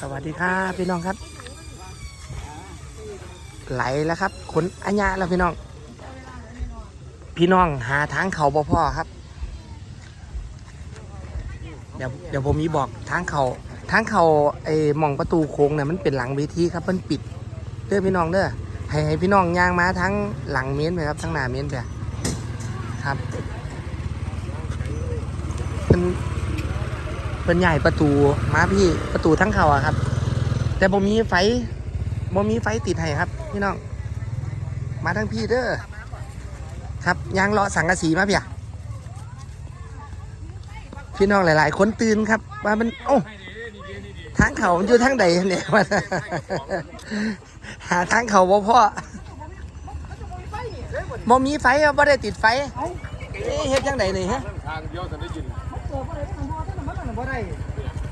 สวัสดีครับพี่น้องครับ ไหลแล้วครับขนอัญญาแล้วพี่น้อง พี่น้องหาทางเขาบ่พ่อครับ เดี๋ยวเดี๋ยวผมมีบอกทางเขาทางเขาไอ้หมองประตูโค้งเนี่ยมันเป็นหลังเวทีครับมันปิดเด้อพี่น้องเด้อให้ให้พี่น้องย่างมาทั้งหลังเม้นไปครับทั้งหน้าเม้นไปครับเป็น เป็นใหญ่ประตูมาพี่ประตูทั้งเขาอะครับ แต่บ่มีไฟบ่มีไฟติดให้ครับ พี่น้อง มาทั้งพี่เด้อครับยางเลาะสังกะสีมาเพียพี่น้องหลาย ๆ คนตื่นครับ ว่ามันโอ้ทางเขามันอยู่ทางใดเนี่ยมันหาทางเขาบ่พ่อบ่มีไฟอะบ่ได้ติดไฟเอ๊ะเฮ็ดจังไดนี่ฮะทางเดียวจะได้ยิน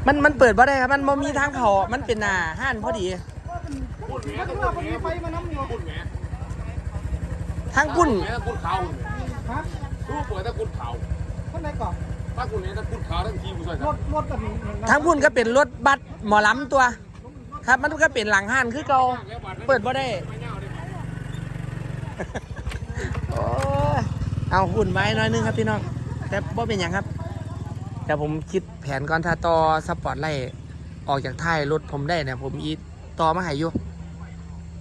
มันมันเปิดบ่ได้ครับ มันบ่มีทางเขามันเป็นหน้าห้านพอดีพูดแหมต้องพูดแหมพูดแหมทางพุ่นแหมต้องพูดเขาดูเปิดถ้าพูดเขาถ้าคุณเห็นถ้าพูดเขาทั้งทีมช่วยกันทางพุ่นก็เป็นรถบัสหมอลำตัว ครับ มันก็เป็นหลังห้านคือเก่าเปิดบ่ได้โอ้ยเอาหุ่นไว้หน้อยนึงครับพี่น้อง แต่บ่เป็นอย่างครับ แต่ผมคิดแผนก่อนถ้าต่อสปอร์ตไล่ออกจากท้ายรถผมได้เนี่ยผมอีต่อมาให้อยู่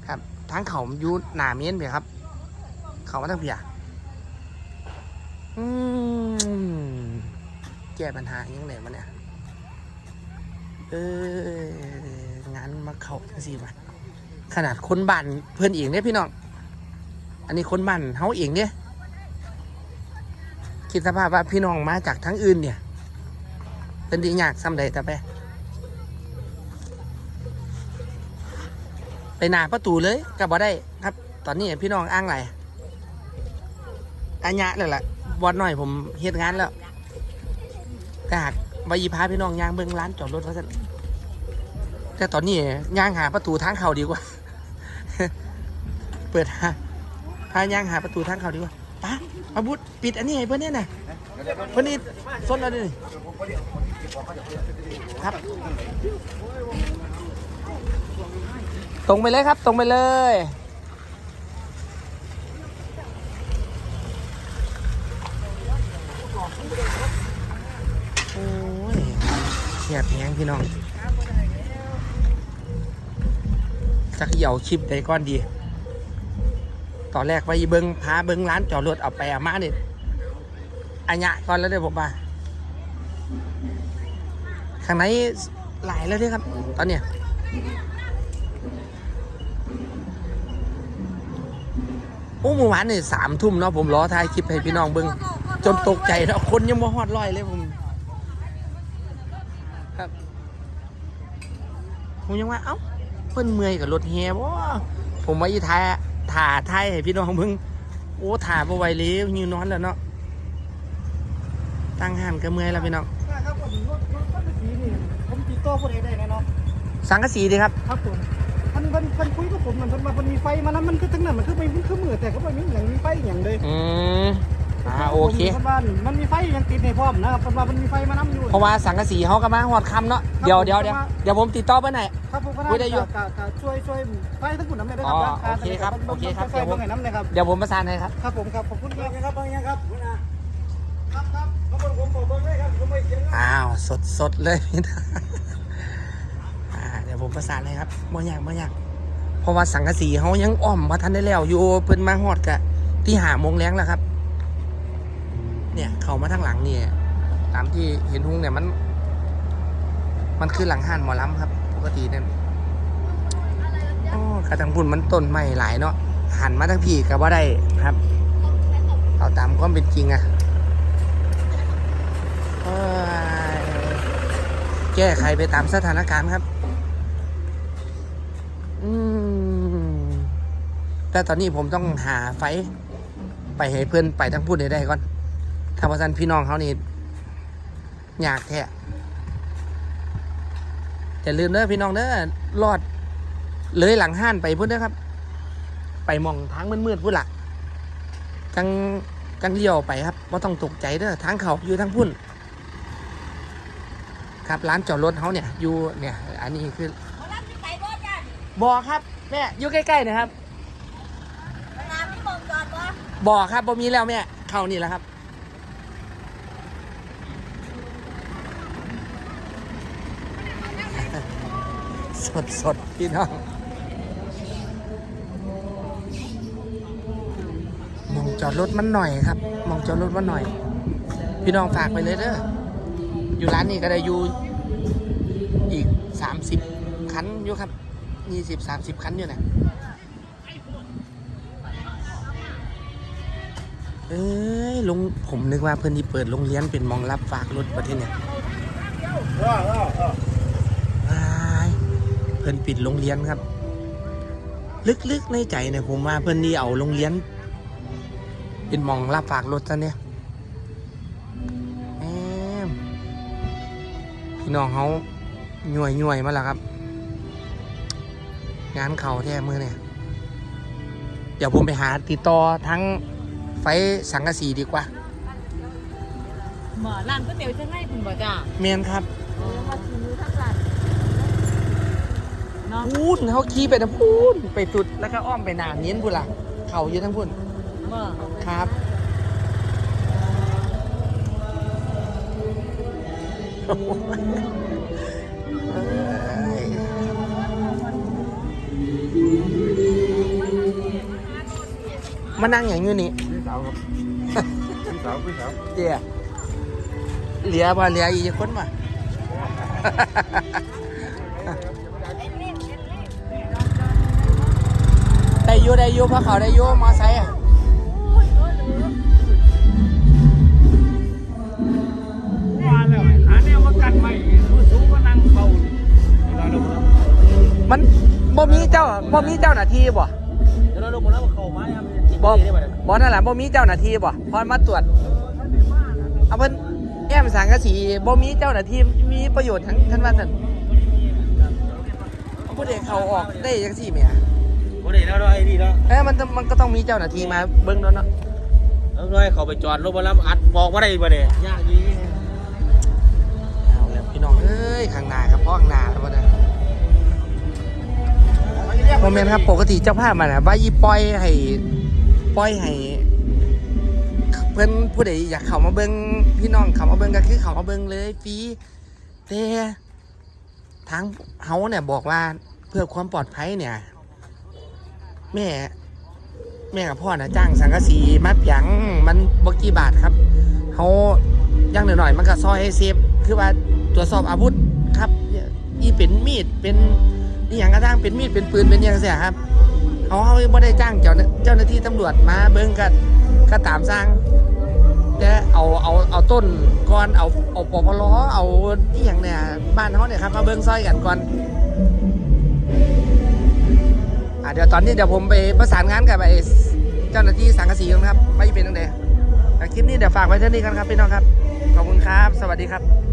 ครับทางเขาอยู่หนาเมียนไปครับ เขามาทางเพียอืมแก้ปัญหาอยังไงมาเนี่ยเอองานมาเขาจังสิมาขนาดคนบ้านเพื่อนเองเนี่ยพี่น้องอันนี้คนบ้านเฮาเองเนี่ยคิดสภาพว่าพี่น้องมาจากทั้งอื่นเนี่ย เป็นดียากซ้ำใดแต่ไป ไปหน้าประตูเลยก็บ่ได้ครับ ตอนนี้พี่น้องอ้างไรอัญญะเลยล่ะบอดหน่อยผมเฮ็ดงานแล้วแต่หากวายีพาพี่น้องย่างเบิ่งร้านจอดรถว่าซั่นแต่ตอนนี้ย่างหาประตูทางเขาดีกว่า เปิดหาพาย่างหาประตูทางเขาดีกว่า ปะอาบุตปิดอันนี้ให้เพื่อนเนี่ยนะเพื่อนนี่ส้นแล้วดิครับ ตรงไปเลยครับ ตรงไปเลยโอ้ยเฉียบแหงพี่น้องจักเหย่าคลิปใดก้อนดี ตอนแรกไปเบิงพาเบิงร้านจอดรถเอาไปอามาเนี่ยอัญญะก่อนแล้วเดี๋ยวผมมาข้างในหลายแล้วเด้วยครับ ตอนเนี้ยโอ้เมื่อวานนี่สามทุ่มเนาะผมรอถ่ายคลิปให้พี่น้องเบิงจนตกใจเนาะคนยังมาฮอดร้อยเลยผมครับผมยังว่าเอ้าเพิ่นเมื่อยกับรถแฮบ่ผมว่าอีทาย ถ่าทายให้พี่น้องเบิ่งโอ้ถ่าบ่ไหวเลยยืนนอนแล้วเนาะ ตั้งหันก็เมื่อยแล้วพี่น้อง ครับผมรถรถคันสีนี่ผมติดต่อผู้ใดได้แน่เนาะสังกะสีดีครับ ครับผมมันมันมันคุยกับผมมันมันมันมีไฟมันนั้นมันคือทั้งนั้นมันคือไม่มันคือมือแต่ก็ไม่มีอย่างมีไฟอย่างเลยอืม อ่าโอเคผมบ้านมันมีไฟยังติดในพร้อมนะครับเพราะว่ามันมีไฟมานํอยู่ เพราะว่าสังกะสีเขาก็มาหอดคำเนาะเดี๋ยวเดี๋ยวเดี๋ยวเดี๋ยวผมติดต่อไปไหนอยครับผมก็คุยได้อยู่กะกะช่วยช่วยไฟทั้งหมดน้ำเลยนะครัอ๋อร่างกายโอเคครับโอเคครับช่วยเบิ่งให้น้ำเลยครับ เดี๋ยวผมประสานให้ครับ ครับผมครับขอบคุณครับครับบางอย่างครับคุณอาครับครับขอบคุณผมบอกเบิ่งเลยครับผมไม่เขียนอ้าวสดสดเลยพี่น้องอ่าเดี๋ยวผมประสานให้ครับบ่ยากบ่ยากเพราะว่าสังกะสีเขายังอ้อมมาทันได้แล้วอยู่เพิ่นมาฮอดกะที่หาโมงแรงแล้วครับ เนี่ยเขามาทางหลังเนี่ยตามที่เห็นหุงเนี่ยมัน มันคือหลังห้านหมอลำครับ ปกติเนี่ยโอ้กระตังพุ่นมันต้นไม้หลายเนาะหันมาทางพี่ก็ว่าได้ครับ เอาตามความเป็นจริงอะเอ้ยแก้ไขไปตามสถานการณ์ครับ อืมแต่ตอนนี้ผมต้องหาไฟ ไปให้เพื่อนไปทั้งพูดให้ได้ก่อน ถ้าว่าสันพี่น้องเขานี่อยากแท้แต่ลืมเด้อพี่น้องเด้อรอดเลยหลังห้านไปพุ่นเด้อครับ ไปมองทางมืดๆพุ่นละจังจังเลี้ยวไปครับว่าต้องตกใจเด้อทางเขาอยู่ทางพุ่น ครับร้านจอดรถเขาเนี่ยอยู่เนี่ย อันนี้คือบ่อครับแม่อยู่ใกล้ๆนะครับบ่อครับบ่มีแล้วแม่เข้านี่แหละครับ สดสดๆพี่น้องมองจอดรถมันหน่อยครับมองจอดรถมันหน่อย พี่น้องฝากไปเลยเด้ออยู่ร้านนี้ก็ได้อยู่อีก30คันอยู่ครับ20 30คันอยู่นะเอ้ยลงผมนึกว่าเพื่อนที่เปิดโรงเรียนเป็นมองรับฝากรถประเทศเนี่ย พิ่นปิดโรงเรียนครับ ลึกๆในใจเนี่ยผมว่าเพิ่นนี่เอาโรงเรียน เป็นหมองรับฝากรถซะเนี่ยแหมพี่น้องเขาหน่วยหน่วยๆมาแล้วครับ งานเขาแท้มือเนี่ยเดี๋ยวผมไปหาติดต่อทั้งไฟสังกะสีดีกว่าหมอร้านก๋วยเตี๋ยวจะให้คุณบ่จ้าเมียนครับเออมาถึงมือทั้งร้าน เนาะพูนเขาขี่ไปนะพูนไปสุดแล้วก็อ้อมไปหนามเน้นพุ่นล่ะ เขาอยู่ทั้งพุ่นบ่ครับเอ้ยมานั่งอย่างอยู่นี่พี่สาวครับ พี่สาวพี่สาวเดี๋ยเหลียบ่เหลียอีกคนมา ได้อยู่ได้อยู่เพราะเขาได้อยู่มอไซค์อะมาแล้วหาแนวมากันใหม่รู้สูงก็นั่งเฝ้าเวลาเรามันบ่มีเจ้าบ่มีเจ้าหน้าที่บ่เดี๋ยวเราลงมาแล้วเข้ามาเนี่ยบ่บ่นั่นแหละบ่มีเจ้าหน้าที่บ่พอมาตรวจเอาเพิ่นแอมสังกะสีบ่มีเจ้าหน้าที่มีประโยชน์ทั้งท่านว่าซั่นผู้ใดเข้าออกได้จังซี่แหม บ่ได้แล้วไอ้นี่เนาะเอ้ยมันต้องมันก็ต้องมีเจ้าหน้าที่มาเบิ่งด้วยเนาะแล้วน้อยเขาไปจอดรถมาแล้วอัดบอกว่าได้บ่เนี่ยยากดีเอาแล้วพี่น้องเอ้ยข้างหน้าครับพ่อข้างหน้าแล้วบ่นะโมเมนต์ครับปกติเจ้าภาพมันน่ะว่าอีปล่อยให้ปล่อยให้เพิ่นผู้ใดอยากเข้ามาเบิ่งพี่น้องเข้ามาเบิ่งก็คือเข้ามาเบิ่งเลยฟรีแต่ทางเฮาเนี่ยบอกว่าเพื่อความปลอดภัยเนี่ย แม่ แม่กับพ่อนะจ้างสังกะสีมาเปียงมันบกี่บาทครับเขาย่างหน่อยๆมันก็ซอยให้เซฟคือว่าตรวจสอบอาวุธครับอีเป็นมีดเป็นนี่อย่างกระทั่งเป็นมีดเป็นปืนเป็นย่างเสียครับเขาเขาไม่ได้จ้างเจ้าเจ้าหน้าที่ตำรวจมาเบิ้งก็ก็ตามสร้างแต่เอาเอาเอาต้นก่อนเอาเอาปปลเอาที่อย่างเนี่ยบ้านเขาเนี่ยครับมาเบิ้งซอยกันก่อน อะเดี๋ยวตอนนี้เดี๋ยวผมไปประสานงานกับไอ้เจ้าหน้าที่สังกะสีกันครับไม่เป็นตั้งแต่คลิปนี้เดี๋ยวฝากไว้เท่านี้กันครับพี่น้องครับ ขอบคุณครับ สวัสดีครับ